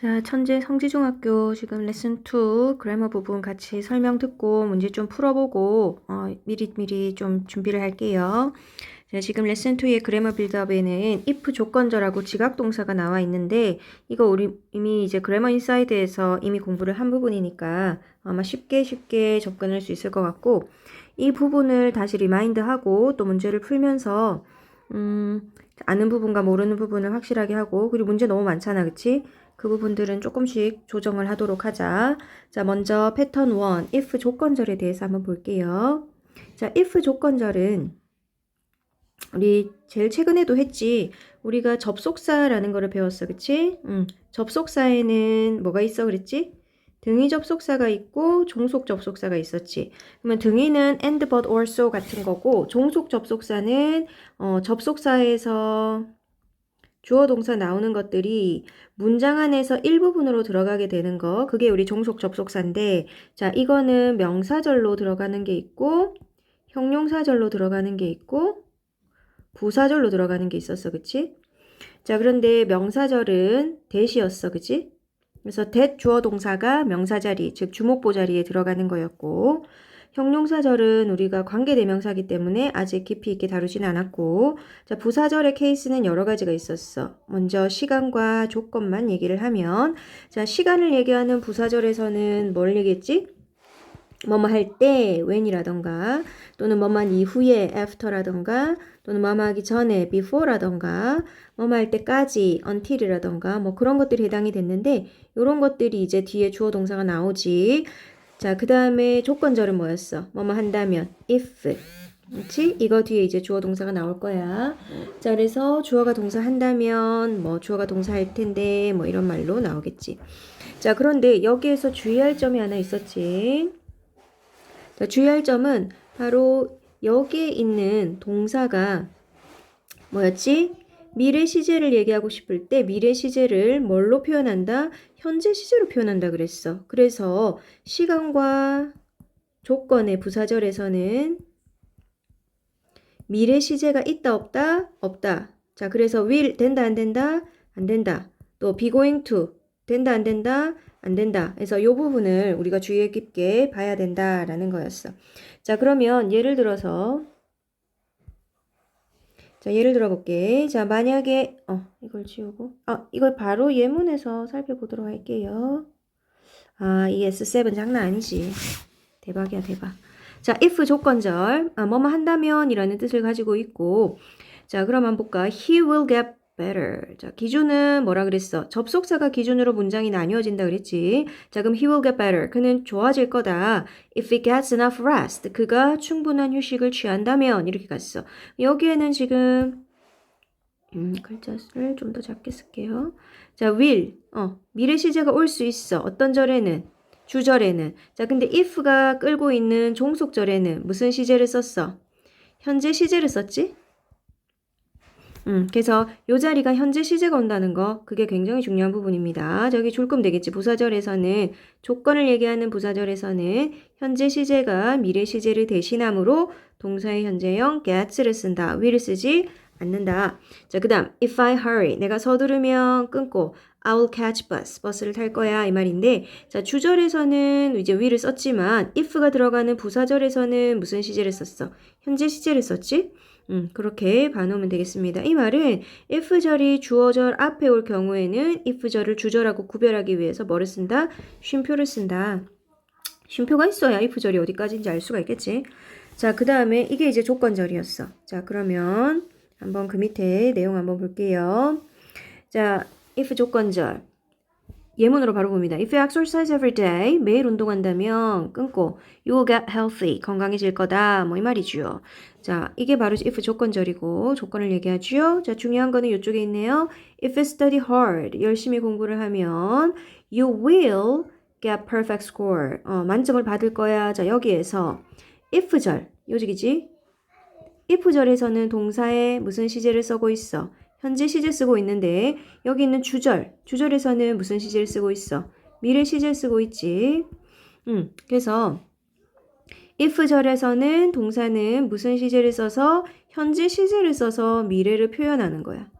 자, 천재 성지중학교 지금 레슨 2 그래머 부분 같이 설명 듣고 문제 좀 풀어보고 어, 미리미리 좀 준비를 할게요. 자, 지금 레슨 2의 그래머 빌드업에는 if 조건절하고 지각동사가 나와 있는데 이거 우리 이미 이제 그래머 인사이드에서 이미 공부를 한 부분이니까 아마 쉽게 쉽게 접근할 수 있을 것 같고 이 부분을 다시 리마인드하고 또 문제를 풀면서 음, 아는 부분과 모르는 부분을 확실하게 하고 그리고 문제 너무 많잖아, 그치? 그 부분들은 조금씩 조정을 하도록 하자. 자, 먼저 패턴 1, if 조건절에 대해서 한번 볼게요. 자, if 조건절은 우리 제일 최근에도 했지. 우리가 접속사라는 거를 배웠어. 그치? 응. 접속사에는 뭐가 있어 그랬지? 등위 접속사가 있고 종속 접속사가 있었지. 그러면 등위는 and, but, or, so 같은 거고 종속 접속사는 어, 접속사에서 주어 동사 나오는 것들이 문장 안에서 일부분으로 들어가게 되는 거 그게 우리 종속 접속사인데 자 이거는 명사절로 들어가는 게 있고 형용사절로 들어가는 게 있고 부사절로 들어가는 게 있었어 그치? 자 그런데 명사절은 대시였어 그치? 그래서 that 주어 동사가 명사 자리 즉 주목보 자리에 들어가는 거였고 형용사절은 우리가 관계대명사기 때문에 아직 깊이 있게 다루진 않았고 자 부사절의 케이스는 여러 가지가 있었어. 먼저 시간과 조건만 얘기를 하면 자 시간을 얘기하는 부사절에서는 뭘 얘기했지? 뭐뭐 할 때 when이라던가 또는 뭐만 이후에 after라던가 또는 뭐뭐 하기 전에 before라던가 뭐뭐 할 때까지 until이라던가 뭐 그런 것들이 해당이 됐는데 이런 것들이 이제 뒤에 주어 동사가 나오지 자, 그 다음에 조건절은 뭐였어? 뭐뭐 한다면 if. 그렇지? 이거 뒤에 이제 주어 동사가 나올 거야. 자, 그래서 주어가 동사 한다면 뭐 주어가 동사 할 텐데 뭐 이런 말로 나오겠지. 자, 그런데 여기에서 주의할 점이 하나 있었지. 자, 주의할 점은 바로 여기에 있는 동사가 뭐였지? 미래 시제를 얘기하고 싶을 때 미래 시제를 뭘로 표현한다? 현재 시제로 표현한다 그랬어. 그래서 시간과 조건의 부사절에서는 미래 시제가 있다 없다? 없다. 자, 그래서 will 된다 안 된다? 안 된다. 또 be going to 된다 안 된다? 안 된다. 그래서 이 부분을 우리가 주의 깊게 봐야 된다라는 거였어. 자, 그러면 예를 들어서 자, 예를 들어 볼게. 자, 만약에, 어, 이걸 지우고, 아, 이걸 바로 예문에서 살펴보도록 할게요. 아, 이 S7 장난 아니지. 대박이야, 대박. 자, if 조건절, 아, 뭐뭐 한다면 이라는 뜻을 가지고 있고, 자, 그럼 한번 볼까? He will get better. 자, 기준은 뭐라 그랬어? 접속사가 기준으로 문장이 나뉘어진다 그랬지. 자, 그럼 he will get better. 그는 좋아질 거다. If he gets enough rest. 그가 충분한 휴식을 취한다면 이렇게 갔어. 여기에는 지금 음, 글자를 좀 더 작게 쓸게요. 자, will. 어, 미래 시제가 올 수 있어. 어떤 절에는? 주절에는. 자, 근데 if가 끌고 있는 종속절에는 무슨 시제를 썼어? 현재 시제를 썼지? 음, 그래서 요 자리가 현재 시제가 온다는 거 그게 굉장히 중요한 부분입니다. 저기 줄금 되겠지. 부사절에서는 조건을 얘기하는 부사절에서는 현재 시제가 미래 시제를 대신함으로 동사의 현재형 gets를 쓴다. will을 쓰지 않는다. 자, 그다음 if I hurry 내가 서두르면 끊고 I will catch bus 버스를 탈 거야 이 말인데 자 주절에서는 이제 will을 썼지만 if가 들어가는 부사절에서는 무슨 시제를 썼어? 현재 시제를 썼지? 음, 그렇게 봐놓으면 되겠습니다. 이 말은 if절이 주어절 앞에 올 경우에는 if절을 주절하고 구별하기 위해서 뭐를 쓴다? 쉼표를 쓴다. 쉼표가 있어야 if절이 어디까지인지 알 수가 있겠지. 자, 그 다음에 이게 이제 조건절이었어. 자, 그러면 한번 그 밑에 내용 한번 볼게요. 자, if 조건절. 예문으로 바로 봅니다. If you exercise every day, 매일 운동한다면 끊고 you will get healthy, 건강해질 거다. 뭐 이 말이죠. 자, 이게 바로 if 조건절이고 조건을 얘기하죠. 자, 중요한 거는 이쪽에 있네요. If you study hard, 열심히 공부를 하면 you will get perfect score. 어, 만점을 받을 거야. 자, 여기에서 if절, 요직이지? if절에서는 동사에 무슨 시제를 쓰고 있어? 현재 시제 쓰고 있는데 여기 있는 주절, 주절에서는 무슨 시제를 쓰고 있어? 미래 시제를 쓰고 있지. 음, 그래서 if절에서는 동사는 무슨 시제를 써서 현재 시제를 써서 미래를 표현하는 거야.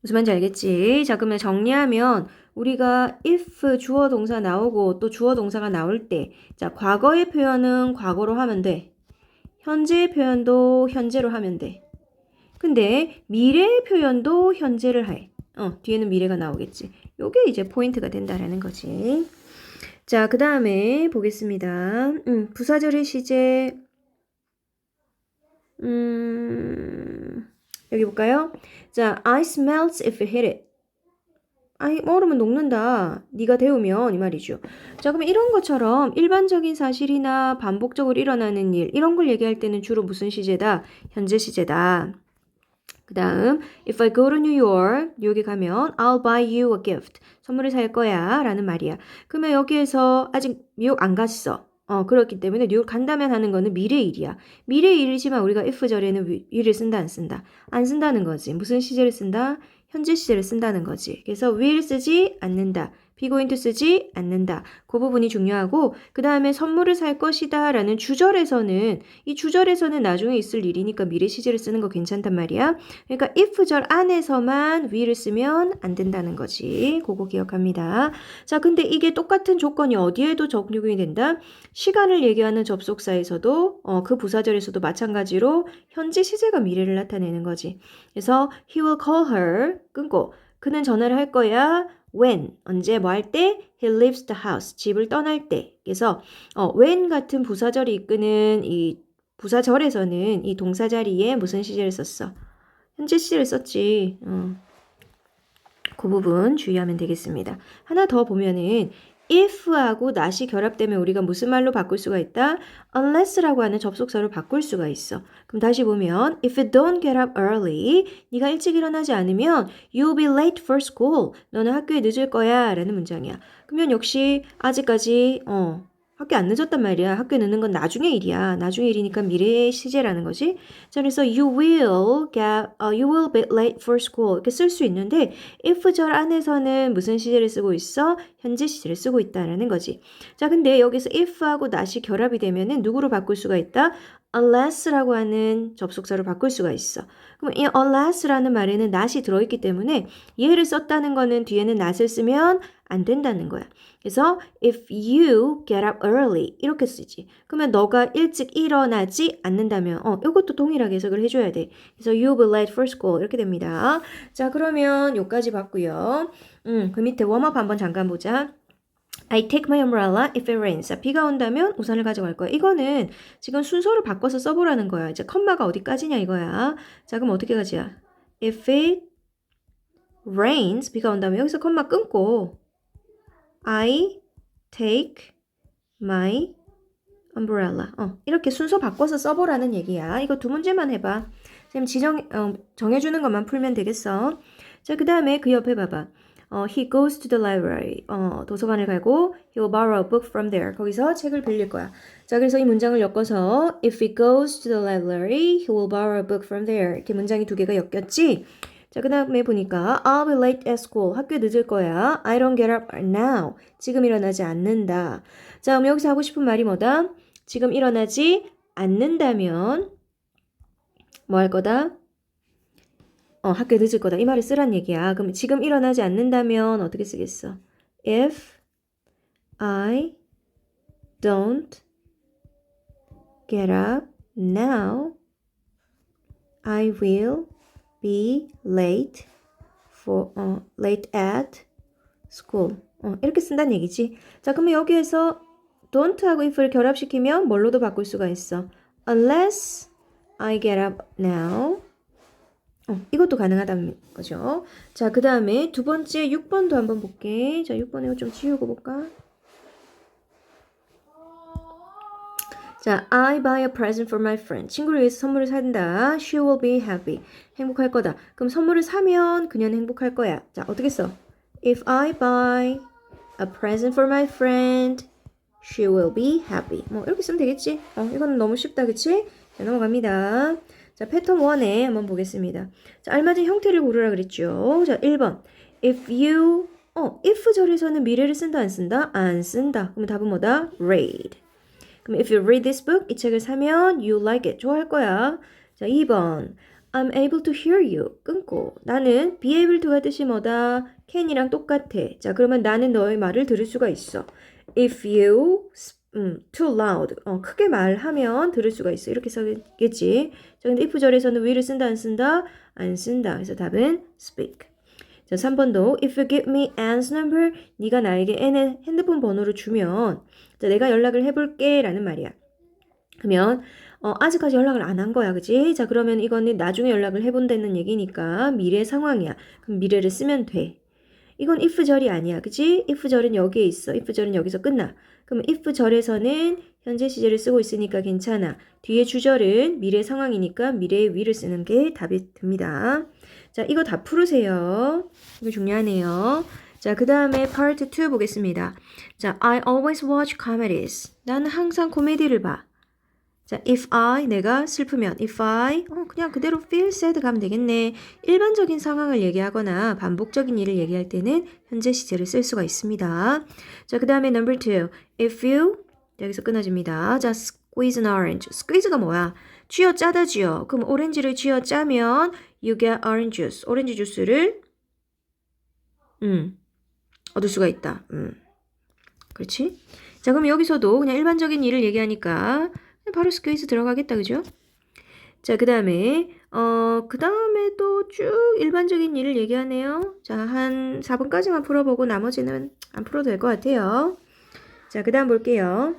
무슨 말인지 알겠지? 자, 그러면 정리하면 우리가 if 주어 동사 나오고 또 주어 동사가 나올 때, 자, 과거의 표현은 과거로 하면 돼. 현재의 표현도 현재로 하면 돼. 근데 미래의 표현도 현재를 해. 어, 뒤에는 미래가 나오겠지. 요게 이제 포인트가 된다라는 거지. 자, 그 다음에 보겠습니다. 음, 부사절의 시제, 음, 여기 볼까요? 자, ice melts if you hit it. 아이, 얼음은 녹는다. 네가 데우면 이 말이죠. 자, 그러면 이런 것처럼 일반적인 사실이나 반복적으로 일어나는 일, 이런 걸 얘기할 때는 주로 무슨 시제다? 현재 시제다. 그 다음, if I go to New York, 뉴욕에 가면 I'll buy you a gift. 선물을 살 거야. 라는 말이야. 그러면 여기에서 아직 뉴욕 안 갔어. 어, 그렇기 때문에 뉴욕 간다면 하는 거는 미래 일이야. 미래 일이지만 우리가 if 절에는 위- will을 쓴다, 안 쓴다? 안 쓴다는 거지. 무슨 시제를 쓴다? 현재 시제를 쓴다는 거지. 그래서 will 쓰지 않는다. To 쓰지 않는다. 그 부분이 중요하고 그 다음에 선물을 살 것이다 라는 주절에서는 이 주절에서는 나중에 있을 일이니까 미래 시제를 쓰는 거 괜찮단 말이야. 그러니까 if절 안에서만 will을 쓰면 안 된다는 거지. 그거 기억합니다. 자, 근데 이게 똑같은 조건이 어디에도 적용이 된다? 시간을 얘기하는 접속사에서도 어, 그 부사절에서도 마찬가지로 현재 시제가 미래를 나타내는 거지. 그래서 he will call her 끊고 그는 전화를 할 거야. When 언제 뭐 할 때 he leaves the house 집을 떠날 때. 그래서 어, when 같은 부사절이 이끄는 이 부사절에서는 이 동사 자리에 무슨 시제를 썼어? 현재 시제를 썼지. 어. 그 부분 주의하면 되겠습니다. 하나 더 보면은 if하고 not이 결합되면 우리가 무슨 말로 바꿀 수가 있다? unless라고 하는 접속사로 바꿀 수가 있어. 그럼 다시 보면 if you don't get up early, 네가 일찍 일어나지 않으면 you'll be late for school. 너는 학교에 늦을 거야 라는 문장이야. 그러면 역시 아직까지 어 학교 안 늦었단 말이야. 학교 늦는 건 나중에 일이야. 나중에 일이니까 미래의 시제라는 거지. 자, 그래서 you will get, uh, you will be late for school 이렇게 쓸 수 있는데 if 절 안에서는 무슨 시제를 쓰고 있어? 현재 시제를 쓰고 있다라는 거지. 자, 근데 여기서 if하고 not이 결합이 되면은 누구로 바꿀 수가 있다? Unless라고 하는 접속사로 바꿀 수가 있어. 그럼 이 unless라는 말에는 not이 들어있기 때문에 얘를 썼다는 거는 뒤에는 not을 쓰면 안 된다는 거야. 그래서 if you get up early 이렇게 쓰지. 그러면 너가 일찍 일어나지 않는다면 어 이것도 동일하게 해석을 해줘야 돼. 그래서 you'll be late for school 이렇게 됩니다. 자 그러면 요까지 봤고요. 음, 그 밑에 웜업 한번 잠깐 보자. I take my umbrella if it rains. 자, 비가 온다면 우산을 가져갈 거야. 이거는 지금 순서를 바꿔서 써보라는 거야. 이제 컴마가 어디까지냐 이거야. 자, 그럼 어떻게 가지야? If it rains, 비가 온다면 여기서 컴마 끊고 I take my umbrella. 어, 이렇게 순서 바꿔서 써보라는 얘기야. 이거 두 문제만 해봐. 쌤 지정, 어, 정해주는 것만 풀면 되겠어. 자, 그 다음에 그 옆에 봐봐. 어, he goes to the library. 어, 도서관을 가고 he will borrow a book from there. 거기서 책을 빌릴 거야. 자, 그래서 이 문장을 엮어서 if he goes to the library, he will borrow a book from there. 이렇게 문장이 두 개가 엮였지? 자, 그 다음에 보니까 I'll be late at school. 학교에 늦을 거야. I don't get up now. 지금 일어나지 않는다. 자, 그럼 여기서 하고 싶은 말이 뭐다? 지금 일어나지 않는다면 뭐 할 거다? 어, 학교에 늦을 거다. 이 말을 쓰란 얘기야. 그럼 지금 일어나지 않는다면 어떻게 쓰겠어? If I don't get up now, I will be late for 어, late at school. 어, 이렇게 쓴다는 얘기지. 자, 그러면 여기에서 don't하고 if를 결합시키면 뭘로도 바꿀 수가 있어. Unless I get up now. 어, 이것도 가능하다는 거죠. 자, 그 다음에 두 번째 6번도 한번 볼게. 자, 6번 이거 좀 지우고 볼까? 자, I buy a present for my friend. 친구를 위해서 선물을 산다. She will be happy. 행복할 거다. 그럼 선물을 사면 그녀는 행복할 거야. 자, 어떻게 써? If I buy a present for my friend, she will be happy. 뭐 이렇게 쓰면 되겠지? 어, 이건 너무 쉽다, 그치? 자, 넘어갑니다. 자, 패턴 1에 한번 보겠습니다. 자, 알맞은 형태를 고르라 그랬죠. 자, 1번. If you, 어, if 절에서는 미래를 쓴다, 안 쓴다? 안 쓴다. 그러면 답은 뭐다? read. 그럼 if you read this book, 이 책을 사면 you like it. 좋아할 거야. 자, 2번. I'm able to hear you. 끊고. 나는 be able to가 뜻이 뭐다? can이랑 똑같아. 자, 그러면 나는 너의 말을 들을 수가 있어. If you 음, too loud. 어, 크게 말하면 들을 수가 있어. 이렇게 써겠지. 자, 근데 if 절에서는 will을 쓴다, 안 쓴다? 안 쓴다. 그래서 답은 speak. 자, 3번도 if you give me Ann's number, 네가 나에게 Ann의 핸드폰 번호를 주면 자, 내가 연락을 해볼게 라는 말이야. 그러면 어, 아직까지 연락을 안 한 거야, 그지? 자, 그러면 이거는 나중에 연락을 해본다는 얘기니까 미래 상황이야. 그럼 미래를 쓰면 돼. 이건 if 절이 아니야, 그지? if 절은 여기에 있어. if 절은 여기서 끝나. 그럼 if 절에서는 현재 시제를 쓰고 있으니까 괜찮아. 뒤에 주절은 미래 상황이니까 미래의 위를 쓰는 게 답이 됩니다. 자, 이거 다 풀으세요. 이거 중요하네요. 자, 그 다음에 part 2 보겠습니다. 자, I always watch comedies. 나는 항상 코미디를 봐. 자, if I, 내가 슬프면, if I, 어, 그냥 그대로 feel sad 가면 되겠네. 일반적인 상황을 얘기하거나 반복적인 일을 얘기할 때는 현재 시제를 쓸 수가 있습니다. 자, 그 다음에 number two, if you, 여기서 끊어집니다. 자, squeeze an orange. squeeze가 뭐야? 쥐어 짜다 쥐어. 그럼 오렌지를 쥐어 짜면 you get orange juice. 오렌지 주스를, 음, 얻을 수가 있다. 음, 그렇지? 자, 그럼 여기서도 그냥 일반적인 일을 얘기하니까 바로 스퀘이즈 들어가겠다, 그죠? 자, 그 다음에, 어, 그 다음에 또 쭉 일반적인 일을 얘기하네요. 자, 한 4번까지만 풀어보고 나머지는 안 풀어도 될 것 같아요. 자, 그 다음 볼게요.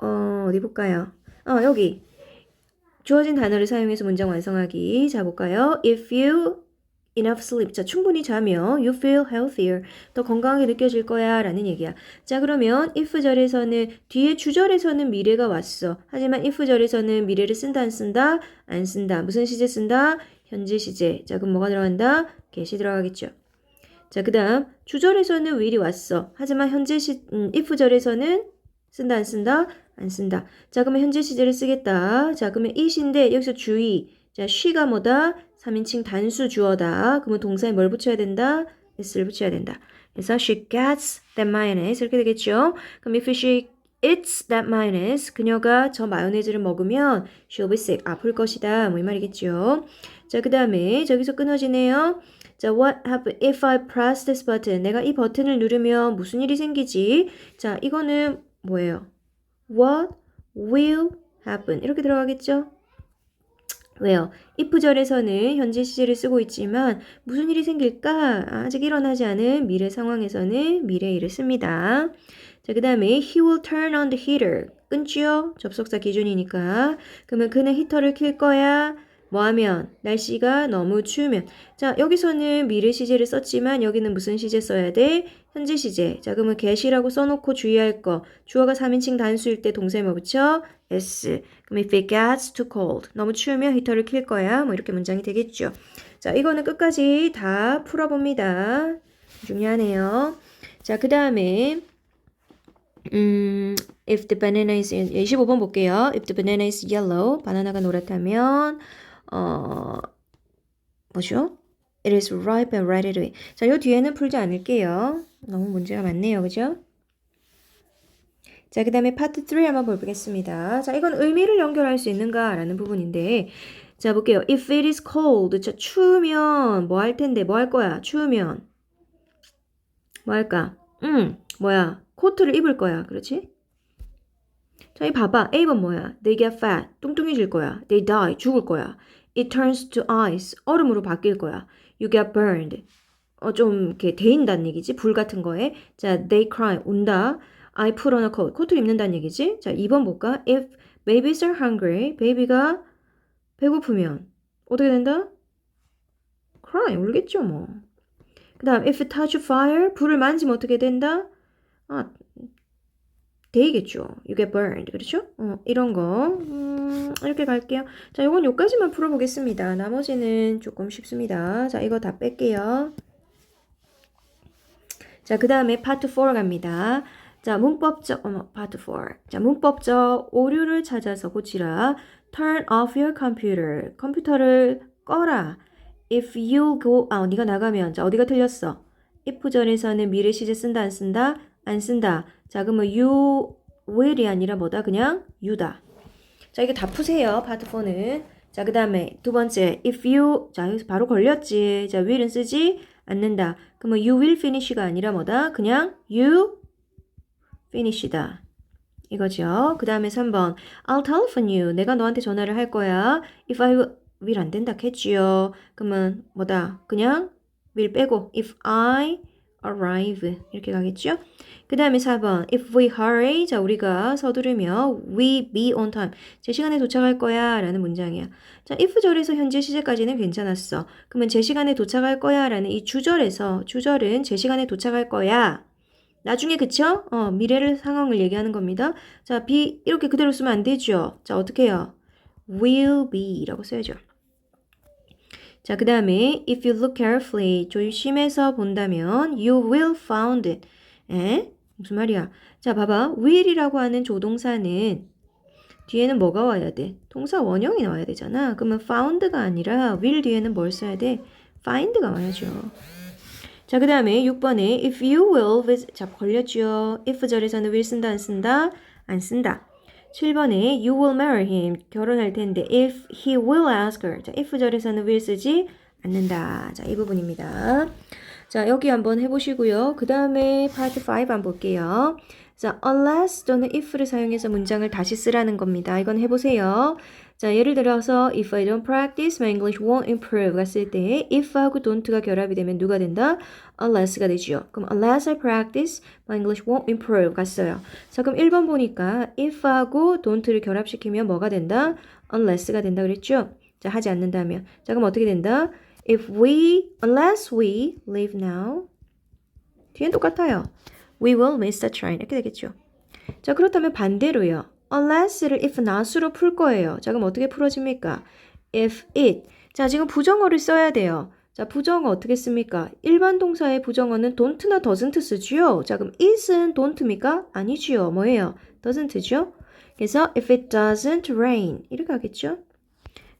어, 어디 볼까요? 어, 여기. 주어진 단어를 사용해서 문장 완성하기. 자, 볼까요? If you enough sleep. 자, 충분히 자면 you feel healthier. 더 건강하게 느껴질 거야. 라는 얘기야. 자, 그러면 if 절에서는 뒤에 주절에서는 미래가 왔어. 하지만 if 절에서는 미래를 쓴다, 안 쓴다? 안 쓴다. 무슨 시제 쓴다? 현재 시제. 자, 그럼 뭐가 들어간다? get이 들어가겠죠. 자, 그 다음 주절에서는 will이 왔어. 하지만 현재 시, 음, if 절에서는 쓴다, 안 쓴다? 안 쓴다. 자, 그러면 현재 시제를 쓰겠다. 자, 그러면 it인데 여기서 주의. 자, she가 뭐다? 3인칭 단수 주어다. 그러면 동사에 뭘 붙여야 된다? s를 붙여야 된다. 그래서 she gets that mayonnaise 이렇게 되겠죠. 그럼 if she eats that mayonnaise 그녀가 저 마요네즈를 먹으면 she'll be sick 아플 것이다. 뭐 이 말이겠죠. 자, 그 다음에 저기서 끊어지네요. 자, what happen if I press this button? 내가 이 버튼을 누르면 무슨 일이 생기지? 자, 이거는 뭐예요? What will happen? 이렇게 들어가겠죠? 왜요? if 절에서는 현재 시제를 쓰고 있지만 무슨 일이 생길까? 아직 일어나지 않은 미래 상황에서는 미래 일을 씁니다. 자, 그 다음에 he will turn on the heater. 끊지요? 접속사 기준이니까. 그러면 그는 히터를 킬 거야. 뭐 하면? 날씨가 너무 추우면. 자, 여기서는 미래 시제를 썼지만 여기는 무슨 시제 써야 돼? 현재 시제. 자, 그러면 get이라고 써놓고 주의할 거. 주어가 3인칭 단수일 때 동사에 뭐 붙여? s. 그럼 if it gets too cold. 너무 추우면 히터를 킬 거야. 뭐 이렇게 문장이 되겠죠. 자, 이거는 끝까지 다 풀어봅니다. 중요하네요. 자, 그 다음에 음, if the banana is 25번 볼게요. If the banana is yellow, 바나나가 노랗다면 어 뭐죠? It is ripe and ready to eat. 자, 요 뒤에는 풀지 않을게요. 너무 문제가 많네요. 그죠? 자, 그 다음에 파트 3 한번 볼겠습니다. 자, 이건 의미를 연결할 수 있는가라는 부분인데, 자, 볼게요. If it is cold, 자, 추우면 뭐 할 텐데, 뭐 할 거야? 추우면 뭐 할까? 음, 뭐야? 코트를 입을 거야. 그렇지? 자, 이 봐봐. A번 뭐야? They get fat. 뚱뚱해질 거야. They die. 죽을 거야. It turns to ice. 얼음으로 바뀔 거야. You get burned. 어, 좀 이렇게 데인다는 얘기지. 불 같은 거에. 자, they cry. 운다. I put on a coat. 코트를 입는다는 얘기지. 자, 2번 볼까? If babies are hungry. 베이비가 배고프면 어떻게 된다? cry. 울겠죠, 뭐. 그 다음, if touch fire. 불을 만지면 어떻게 된다? 아, 데이겠죠. You get burned. 그렇죠? 어, 이런 거. 음, 이렇게 갈게요. 자, 이건 요까지만 풀어보겠습니다. 나머지는 조금 쉽습니다. 자, 이거 다 뺄게요. 자, 그 다음에 파트 4 갑니다. 자, 문법적, 어머, 파트 4. 자, 문법적 오류를 찾아서 고치라. Turn off your computer. 컴퓨터를 꺼라. If you go, 아, 네가 나가면, 자, 어디가 틀렸어? if 절에서는 미래 시제 쓴다, 안 쓴다? 안 쓴다. 자, 그러면 you will이 아니라 뭐다? 그냥 you다. 자, 이게 다 푸세요. 파트 4는. 자, 그 다음에 두 번째, if you. 자, 여기서 바로 걸렸지. 자, will은 쓰지 않는다. 그러면 you will finish가 아니라 뭐다? 그냥 you finish다. 이거죠. 그 다음에 3번, I'll telephone you. 내가 너한테 전화를 할 거야. If I will 안 된다 했지요. 그러면 뭐다? 그냥 will 빼고 if I arrive 이렇게 가겠죠. 그 다음에 4번 if we hurry 자 우리가 서두르며 we be on time 제 시간에 도착할 거야 라는 문장이야. 자 if 절에서 현재 시제까지는 괜찮았어. 그러면 제 시간에 도착할 거야 라는 이 주절에서 주절은 제 시간에 도착할 거야. 나중에 그쵸? 어, 미래를 상황을 얘기하는 겁니다. 자, be 이렇게 그대로 쓰면 안 되죠. 자, 어떻게 해요? will be 라고 써야죠. 자, 그 다음에 if you look carefully 조심해서 본다면 you will found it. 에? 무슨 말이야? 자, 봐봐. will이라고 하는 조동사는 뒤에는 뭐가 와야 돼? 동사 원형이 나와야 되잖아. 그러면 found가 아니라 will 뒤에는 뭘 써야 돼? find가 와야죠. 자, 그 다음에 6번에 if you will visit 자, 걸렸죠. if 절에서는 will 쓴다 안 쓴다? 안 쓴다. 7번에 you will marry him 결혼할 텐데 if he will ask her 자, if 절에서는 will 쓰지 않는다. 자, 이 부분입니다. 자, 여기 한번 해 보시고요. 그 다음에 파트 5 한번 볼게요. 자, unless 또는 if를 사용해서 문장을 다시 쓰라는 겁니다. 이건 해 보세요. 자, 예를 들어서 if I don't practice, my English won't improve 갔을 때 if하고 don't가 결합이 되면 누가 된다? unless가 되죠. 그럼 unless I practice, my English won't improve 갔어요. 자, 그럼 1번 보니까 if하고 don't를 결합시키면 뭐가 된다? unless가 된다 그랬죠? 자, 하지 않는다면. 자, 그럼 어떻게 된다? If we, unless we leave now, 뒤엔 똑같아요. We will miss the train. 이렇게 되겠죠. 자, 그렇다면 반대로요. Unless를 if not으로 풀 거예요. 자, 그럼 어떻게 풀어집니까? if it. 자, 지금 부정어를 써야 돼요. 자, 부정어 어떻게 씁니까? 일반 동사의 부정어는 don't나 doesn't 쓰지요. 자, 그럼 it은 don't입니까? 아니지요. 뭐예요? doesn't죠? 그래서 if it doesn't rain 이렇게 하겠죠?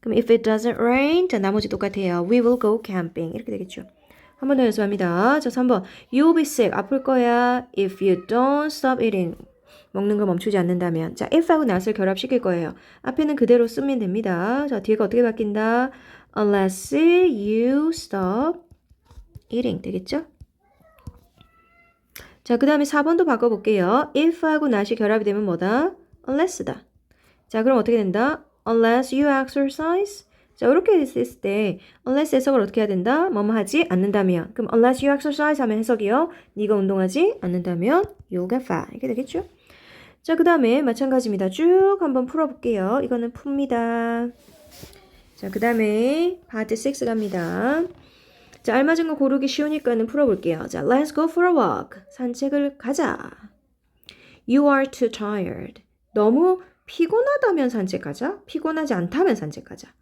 그럼 if it doesn't rain 자, 나머지 똑같아요. We will go camping 이렇게 되겠죠. 한 번 더 연습합니다. 자, 3번. You'll be sick. 아플 거야. If you don't stop eating. 먹는 걸 멈추지 않는다면. 자, if하고 not을 결합시킬 거예요. 앞에는 그대로 쓰면 됩니다. 자, 뒤에가 어떻게 바뀐다? Unless you stop eating. 되겠죠? 자, 그 다음에 4번도 바꿔볼게요. if하고 not이 결합이 되면 뭐다? unless다. 자, 그럼 어떻게 된다? Unless you exercise. 자, 이렇게 했을 때 unless 해석을 어떻게 해야 된다? 뭐뭐 하지 않는다면. 그럼 unless you exercise 하면 해석이요. 네가 운동하지 않는다면 you'll get fat. 이렇게 되겠죠? 자, 그 다음에 마찬가지입니다. 쭉 한번 풀어볼게요. 이거는 풉니다. 자, 그 다음에 파트 6 갑니다. 자, 알맞은 거 고르기 쉬우니까는 풀어볼게요. 자, let's go for a walk. 산책을 가자. You are too tired. 너무 피곤하다면 산책가자. 피곤하지 않다면 산책가자.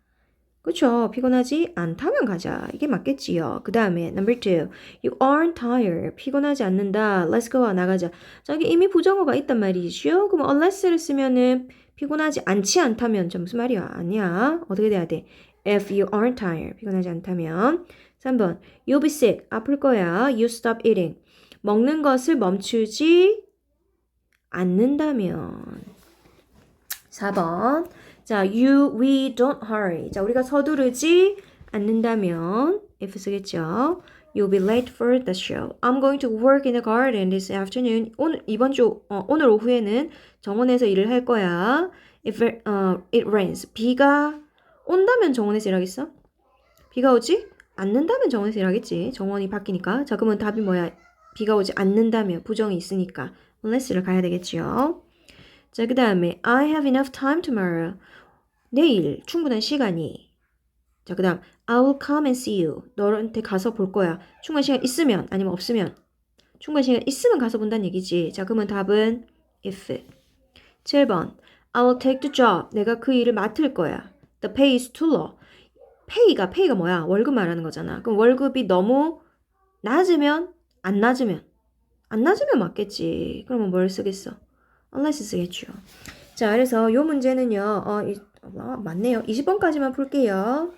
그쵸? 피곤하지 않다면 가자. 이게 맞겠지요. 그 다음에 number two. You aren't tired. 피곤하지 않는다. Let's go. 나가자. 저기 이미 부정어가 있단 말이죠. 그럼 unless를 쓰면은 피곤하지 않지 않다면 저 무슨 말이야? 아니야. 어떻게 돼야 돼? If you aren't tired. 피곤하지 않다면. 3번. You'll be sick. 아플 거야. You stop eating. 먹는 것을 멈추지 않는다면. 4번. 자, you, we don't hurry. 자, 우리가 서두르지 않는다면 if 쓰겠죠. You'll be late for the show. I'm going to work in the garden this afternoon. 오늘 이번 주 어, 오늘 오후에는 정원에서 일을 할 거야. If it, 어, it rains. 비가 온다면 정원에서 일하겠어? 비가 오지 않는다면 정원에서 일하겠지. 정원이 바뀌니까. 자, 그러면 답이 뭐야? 비가 오지 않는다면 부정이 있으니까 unless를 가야 되겠지요. 자, 그 다음에 I have enough time tomorrow. 내일 충분한 시간이. 자, 그 다음 I will come and see you. 너한테 가서 볼 거야. 충분한 시간 있으면 아니면 없으면. 충분한 시간 있으면 가서 본다는 얘기지. 자, 그러면 답은 if. 7번 I will take the job. 내가 그 일을 맡을 거야. The pay is too low. pay가 pay가 뭐야? 월급 말하는 거잖아. 그럼 월급이 너무 낮으면 안 낮으면 안 낮으면 맞겠지. 그러면 뭘 쓰겠어? Unless 쓰겠죠. 자, 그래서 요 문제는요. 어, 이, 어, 맞네요. 20번까지만 풀게요.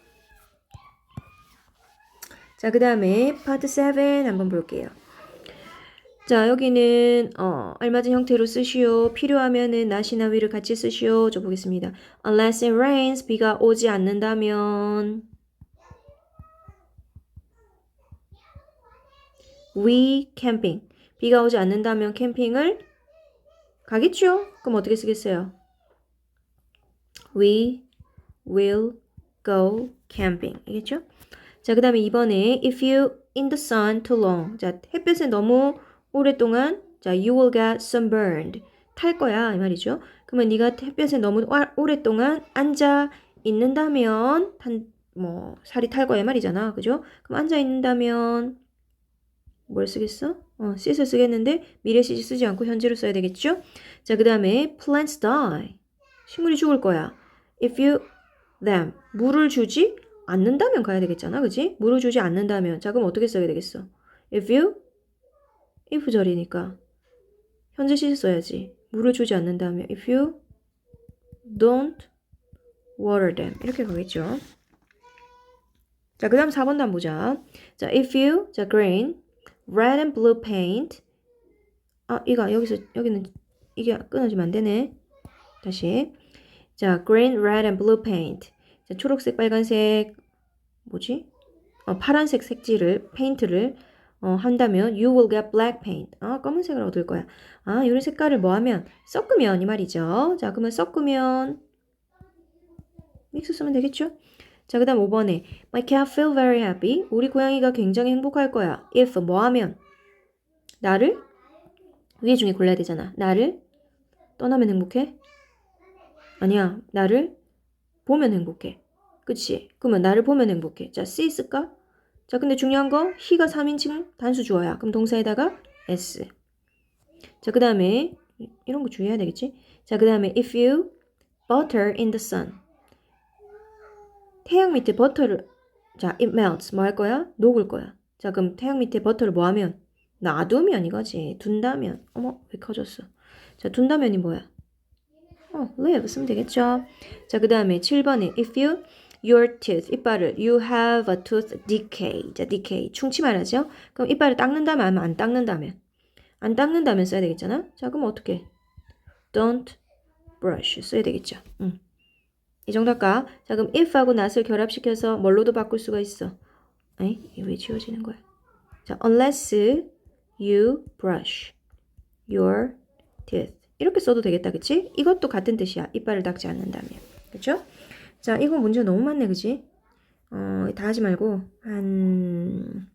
자, 그 다음에 파트 7 한번 볼게요. 자, 여기는 어, 알맞은 형태로 쓰시오. 필요하면은 not이나 will을 같이 쓰시오. 저 보겠습니다. Unless it rains, 비가 오지 않는다면 we camping. 비가 오지 않는다면 캠핑을 가겠죠? 그럼 어떻게 쓰겠어요? We will go camping. 알겠죠? 자, 그 다음에 이번에 if you in the sun too long. 자, 햇볕에 너무 오랫동안 자, you will get sunburned. 탈 거야 이 말이죠. 그러면 네가 햇볕에 너무 와- 오랫동안 앉아 있는다면 탄, 뭐 살이 탈 거야 이 말이잖아. 그죠? 그럼 앉아 있는다면 뭘 쓰겠어? 어, 씻을 쓰겠는데 미래 시제 쓰지 않고 현재로 써야 되겠죠? 자, 그 다음에 plants die. 식물이 죽을 거야. If you them 물을 주지 않는다면 가야 되겠잖아, 그지? 물을 주지 않는다면 자, 그럼 어떻게 써야 되겠어? If you if 절이니까 현재 시제 써야지. 물을 주지 않는다면 if you don't water them 이렇게 가겠죠. 자, 그 다음 4번 단 보자. 자, if you, 자, green, red and blue paint. 아, 이거 여기서, 여기는 이게 끊어지면 안 되네. 다시. 자, green, red and blue paint. 자, 초록색, 빨간색, 뭐지? 어, 파란색 색지를, 페인트를 어, 한다면 you will get black paint. 아, 검은색을 얻을 거야. 아, 이런 색깔을 뭐 하면? 섞으면 이 말이죠. 자, 그러면 섞으면 믹스 쓰면 되겠죠? 자, 그 다음 5번에 My cat feel very happy. 우리 고양이가 굉장히 행복할 거야. If 뭐 하면 나를 위에 중에 골라야 되잖아. 나를 떠나면 행복해? 아니야. 나를 보면 행복해. 그치? 그러면 나를 보면 행복해. 자, see 쓸까? 자, 근데 중요한 거 he가 3인칭 단수 주어야. 그럼 동사에다가 s. 자, 그 다음에 이런 거 주의해야 되겠지? 자, 그 다음에 if you butter in the sun. 태양 밑에 버터를 자, it melts 뭐 할 거야? 녹을 거야. 자, 그럼 태양 밑에 버터를 뭐 하면? 놔두면 이거지. 둔다면. 어머, 왜 커졌어? 자, 둔다면이 뭐야? 어, live 쓰면 되겠죠. 자, 그 다음에 7번에 if you your teeth 이빨을 you have a tooth decay. 자, decay 충치 말하죠. 그럼 이빨을 닦는다면 아니면 안 닦는다면? 안 닦는다면 써야 되겠잖아. 자, 그럼 어떻게? don't brush 써야 되겠죠. 응. 이 정도 할까? 자, 그럼 if하고 not을 결합시켜서 뭘로도 바꿀 수가 있어. 에이, 왜 지워지는 거야? 자, unless you brush your teeth. 이렇게 써도 되겠다, 그치? 이것도 같은 뜻이야. 이빨을 닦지 않는다면. 그쵸? 자, 이거 문제가 너무 많네, 그치? 어, 다 하지 말고, 한,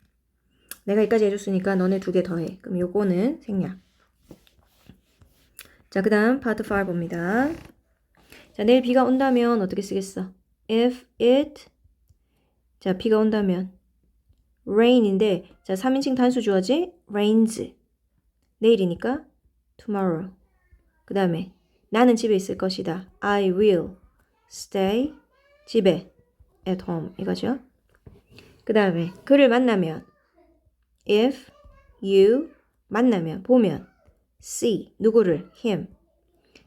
내가 여기까지 해줬으니까 너네 두 개 더 해. 그럼 요거는 생략. 자, 그 다음 파트 5 봅니다. 자, 내일 비가 온다면 어떻게 쓰겠어? If it 자, 비가 온다면 rain인데 자, 3인칭 단수 주어지 rains. 내일이니까 tomorrow. 그다음에 나는 집에 있을 것이다. I will stay 집에 at home 이거죠. 그다음에 그를 만나면 if you 만나면 보면 see 누구를 him.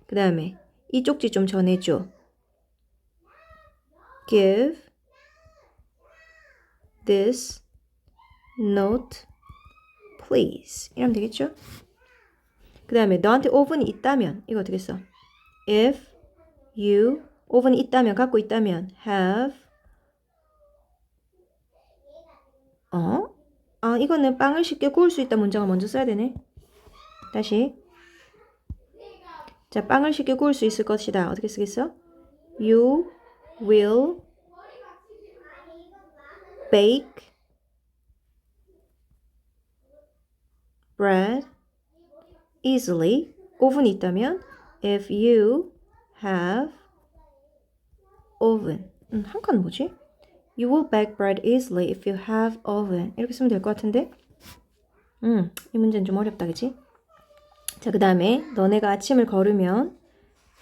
그다음에 이 쪽지 좀 전해줘. Give this note, please. 이러면 되겠죠? 그 다음에 너한테 오븐이 있다면 이거 어떻게 써? If you 오븐이 있다면 갖고 있다면 have 어? 아 이거는 빵을 쉽게 구울 수 있다 문장을 먼저 써야 되네. 다시 자, 빵을 쉽게 구울 수 있을 것이다. 어떻게 쓰겠어? You will bake bread easily. 오븐이 있다면 if you have oven. 음, 한칸 뭐지? You will bake bread easily if you have oven. 이렇게 쓰면 될 것 같은데? 음, 이 문제는 좀 어렵다, 그치? 자, 그 다음에 너네가 아침을 걸으면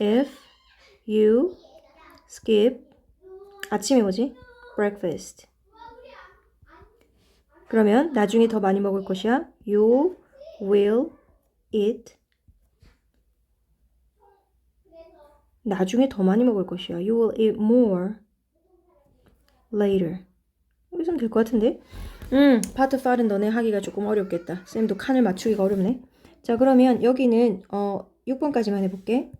if you skip 아침이 뭐지? breakfast 그러면 나중에 더 많이 먹을 것이야. You will eat 나중에 더 많이 먹을 것이야. You will eat more later. 이렇게 쓰면 될것 같은데? 음, 파트 5는 너네 하기가 조금 어렵겠다. 쌤도 칸을 맞추기가 어렵네. 자, 그러면 여기는 어 6번까지만 해볼게.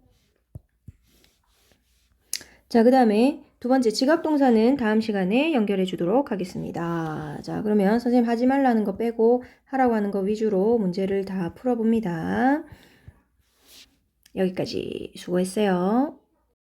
자, 그 다음에 두 번째 지각 동사는 다음 시간에 연결해 주도록 하겠습니다. 자, 그러면 선생님 하지 말라는 거 빼고 하라고 하는 거 위주로 문제를 다 풀어봅니다. 여기까지 수고했어요.